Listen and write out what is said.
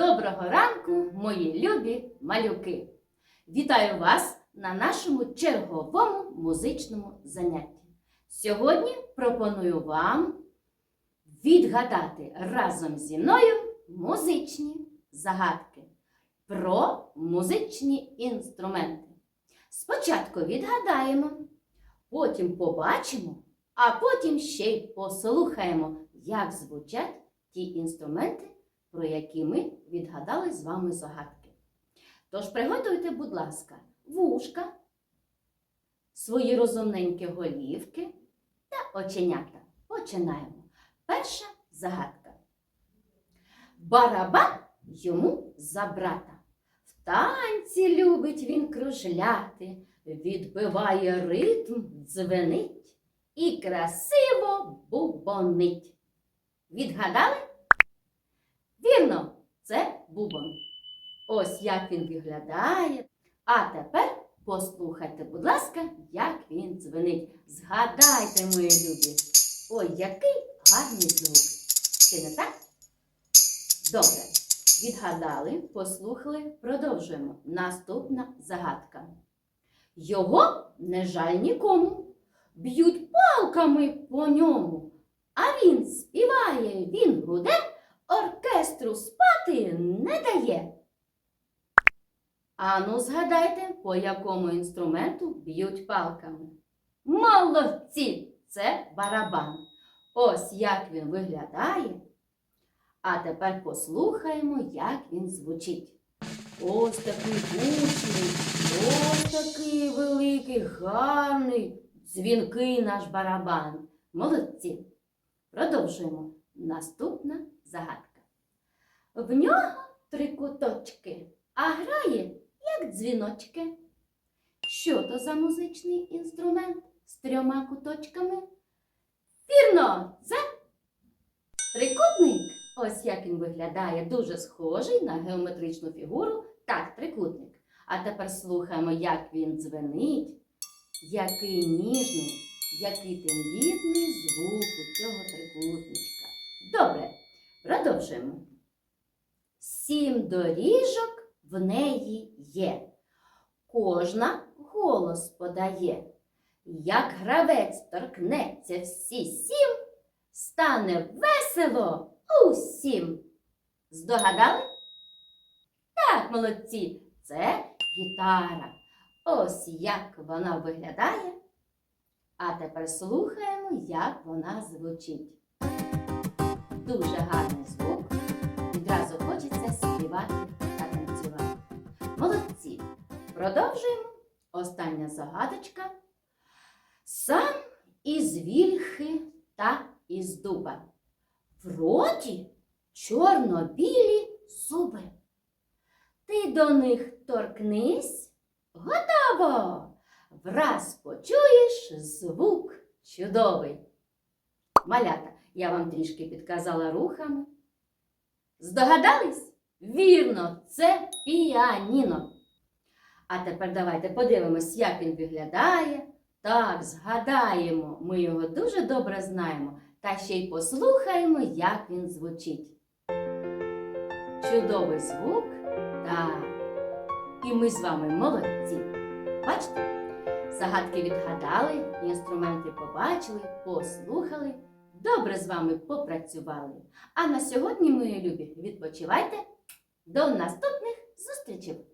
Доброго ранку, мої любі малюки! Вітаю вас на нашому черговому музичному занятті. Сьогодні пропоную вам відгадати разом зі мною музичні загадки про музичні інструменти. Спочатку відгадаємо, потім побачимо, а потім ще й послухаємо, як звучать ті інструменти, про які ми відгадали з вами загадки. Тож приготуйте, будь ласка, вушка, свої розумненькі голівки та оченята. Починаємо. Перша загадка. Барабан йому за брата. В танці любить він кружляти, відбиває ритм, дзвенить і красиво бубонить. Відгадали? Вірно, це бубон. Ось як він виглядає. А тепер послухайте, будь ласка, як він дзвенить. Згадайте, мої любі. Ой, який гарний звук. Чи не так? Добре. Відгадали, послухали, продовжуємо. Наступна загадка. Його не жаль нікому. Б'ють палками по ньому. А він співає, він гуде, оркестру спати не дає. Ану, згадайте, по якому інструменту б'ють палками. Молодці! Це барабан. Ось як він виглядає. А тепер послухаємо, як він звучить. Ось такий гучний, ось такий великий, гарний, дзвінкий наш барабан. Молодці. Продовжуємо. Наступна загадка. В нього три куточки, а грає, як дзвіночки. Що то за музичний інструмент з трьома куточками? Вірно, це трикутник. Ось як він виглядає, дуже схожий на геометричну фігуру. Так, трикутник. А тепер слухаємо, як він дзвенить, який ніжний, який тендітний звук у цього трикутничка. Добре, продовжуємо. Сім доріжок в неї є. Кожна голос подає. Як гравець торкнеться всі сім, стане весело усім. Здогадали? Так, молодці, це гітара. Ось як вона виглядає. А тепер слухаємо, як вона звучить. Дуже гарний звук. Відразу хочеться співати та танцювати. Молодці! Продовжуємо. Остання загадочка. Сам із вільхи та із дуба. В роті чорно-білі зуби. Ти до них торкнись, готово! Враз почуєш звук чудовий. Малята, я вам трішки підказала рухами. Здогадались? Вірно, це піаніно. А тепер давайте подивимось, як він виглядає. Так, згадаємо, ми його дуже добре знаємо, та ще й послухаємо, як він звучить. Чудовий звук, так. І ми з вами молодці. Бачите? Загадки відгадали, інструменти побачили, послухали, добре з вами попрацювали. А на сьогодні, мої любі, відпочивайте. До наступних зустрічей!